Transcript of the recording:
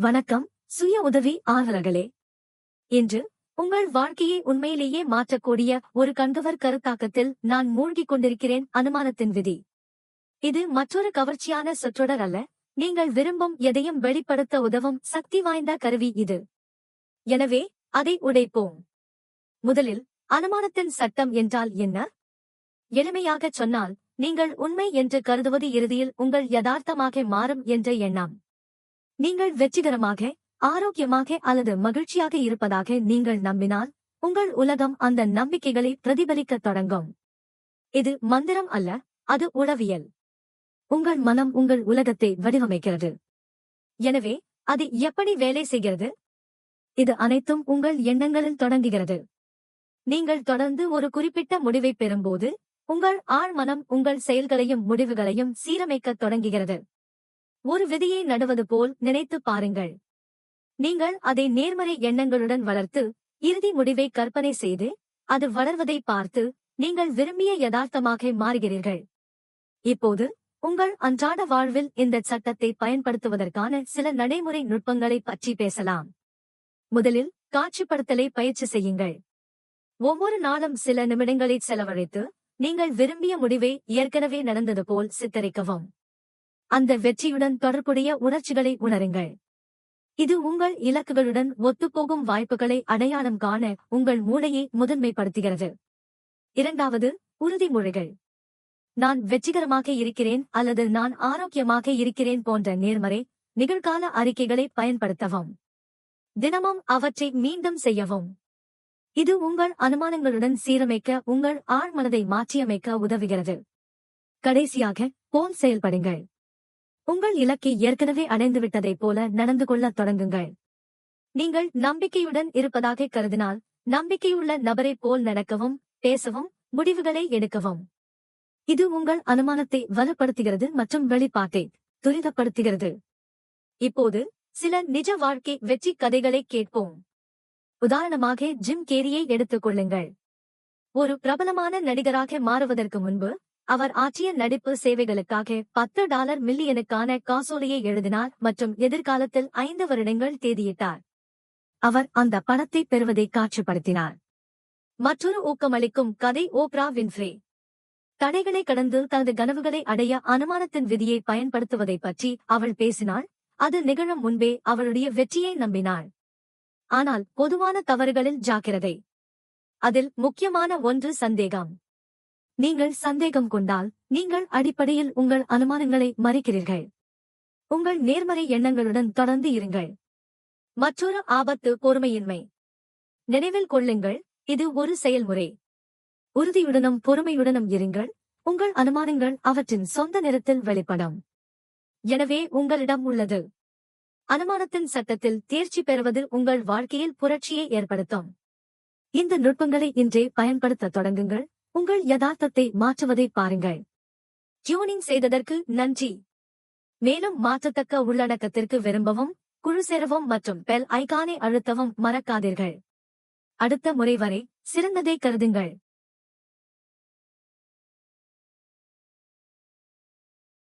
வணக்கம் சுய உதவி ஆர்வலர்களே இன்று உங்கள் வாழ்க்கையை உண்மையிலேயே மாற்றக்கூடிய ஒரு கண்கவர் கருத்தாக்கத்தில் நான் மூழ்கிக் கொண்டிருக்கிறேன் அனுமானத்தின் விதி. இது மற்றொரு கவர்ச்சியான சொற்றொடர் அல்ல. நீங்கள் விரும்பும் எதையும் வெளிப்படுத்த உதவும் சக்தி வாய்ந்த கருவி இது. எனவே அதை உடைப்போம். முதலில் அனுமானத்தின் சட்டம் என்றால் என்ன? எளிமையாகச் சொன்னால் நீங்கள் உண்மை என்று கருதுவது இறுதியில் உங்கள் யதார்த்தமாக மாறும் என்ற எண்ணம். நீங்கள் வெற்றிகரமாக ஆரோக்கியமாக அல்லது மகிழ்ச்சியாக இருப்பதாக நீங்கள் நம்பினால் உங்கள் உலகம் அந்த நம்பிக்கைகளை பிரதிபலிக்கத் தொடங்கும். இது மந்திரம் அல்ல அது உளவியல். உங்கள் மனம் உங்கள் உலகத்தை வடிவமைக்கிறது. எனவே அது எப்படி வேலை செய்கிறது? இது அனைத்தும் உங்கள் எண்ணங்களில் தொடங்குகிறது. நீங்கள் தொடர்ந்து ஒரு குறிப்பிட்ட முடிவை பெறும்போது உங்கள் ஆழ்மனம் உங்கள் செயல்களையும் முடிவுகளையும் சீரமைக்கத் தொடங்குகிறது. ஒரு விதியை நடுவது போல் நினைத்துப் பாருங்கள். நீங்கள் அதை நேர்மறை எண்ணங்களுடன் வளர்த்து இறுதி முடிவை கற்பனை செய்து அது வளர்வதை பார்த்து நீங்கள் விரும்பிய யதார்த்தமாக மாறுகிறீர்கள். இப்போது உங்கள் அன்றாட வாழ்வில் இந்த சட்டத்தை பயன்படுத்துவதற்கான சில நடைமுறை நுட்பங்களை பற்றி பேசலாம். முதலில் காட்சிப்படுத்தலை பயிற்சி செய்யுங்கள். ஒவ்வொரு நாளும் சில நிமிடங்களை செலவழித்து நீங்கள் விரும்பிய முடிவை ஏற்கனவே நடந்தது போல் சித்தரிக்கவும். அந்த வெற்றியுடன் தொடர்புடைய உணர்ச்சிகளை உணருங்கள். இது உங்கள் இலக்குகளுடன் ஒத்துப்போகும் வாய்ப்புகளை அடையாளம் காண உங்கள் மூளையை முதன்மைப்படுத்துகிறது. இரண்டாவது உறுதிமொழிகள். நான் வெற்றிகரமாக இருக்கிறேன் அல்லது நான் ஆரோக்கியமாக இருக்கிறேன் போன்ற நேர்மறை நிகழ்கால அறிக்கைகளை பயன்படுத்தவும். தினமும் அவற்றை மீண்டும் செய்யவும். இது உங்கள் அனுமானங்களுடன் சீரமைக்க உங்கள் ஆழ்மனதை மாற்றியமைக்க உதவுகிறது. கடைசியாக போல் செயல்படுங்கள். உங்கள் இலக்கை ஏற்கனவே அடைந்துவிட்டதைப் போல நடந்து கொள்ளத் தொடங்குங்கள். நீங்கள் நம்பிக்கையுடன் இருப்பதாக கருதினால் நம்பிக்கையுள்ள நபரைப் போல் நடக்கவும் பேசவும் முடிவுகளை எடுக்கவும். இது உங்கள் அனுமானத்தை வலுப்படுத்துகிறது மற்றும் வெளிப்பாட்டை துரிதப்படுத்துகிறது. இப்போது சில நிஜ வாழ்க்கை வெற்றி கதைகளை கேட்போம். உதாரணமாக ஜிம் கேரியை எடுத்துக் கொள்ளுங்கள். ஒரு பிரபலமான நடிகராக மாறுவதற்கு முன்பு அவர் ஆற்றிய நடிப்பு சேவைகளுக்காக பத்து டாலர் மில்லியனுக்கான காசோலையை எழுதினார் மற்றும் எதிர்காலத்தில் ஐந்து வருடங்கள் தேதியிட்டார். அவர் அந்த பணத்தை பெறுவதை காட்சிப்படுத்தினார். மற்றொரு ஊக்கமளிக்கும் கதை ஓப்ரா வின்ஃப்ரே. தடைகளை கடந்து தனது கனவுகளை அடைய அனுமானத்தின் விதியை பயன்படுத்துவதைப் பற்றி அவள் பேசினாள். அது நிகழும் முன்பே அவளுடைய வெற்றியை நம்பினாள். ஆனால் பொதுவான தவறுகளில் ஜாக்கிரதை. அதில் முக்கியமான ஒன்று சந்தேகம். நீங்கள் சந்தேகம் கொண்டால் நீங்கள் அடிப்படையில் உங்கள் அனுமானங்களை மறைக்கிறீர்கள். உங்கள் நேர்மறை எண்ணங்களுடன் தொடர்ந்து இருங்கள். மற்றொரு ஆபத்து பொறுமையின்மை. நினைவில் கொள்ளுங்கள் இது ஒரு செயல்முறை. உறுதியுடனும் பொறுமையுடனும் இருங்கள் உங்கள் அனுமானங்கள் அவற்றின் சொந்த நிறத்தில் வெளிப்படும். எனவே உங்களிடம் உள்ளது. அனுமானத்தின் சட்டத்தில் தேர்ச்சி பெறுவது உங்கள் வாழ்க்கையில் புரட்சியை ஏற்படுத்தும். இந்த நுட்பங்களை இன்றே பயன்படுத்த தொடங்குங்கள். உங்கள் யதார்த்தத்தை மாற்றுவதை பாருங்கள். டியூனிங் செய்ததற்கு நன்றி. மேலும் மாற்றத்தக்க உள்ளடக்கத்திற்கு விரும்பவும் குழு சேரவும் மற்றும் பெல் ஐகானை அழுத்தவும் மறக்காதீர்கள். அடுத்த முறை வரை சிறந்ததை கருதுங்கள்.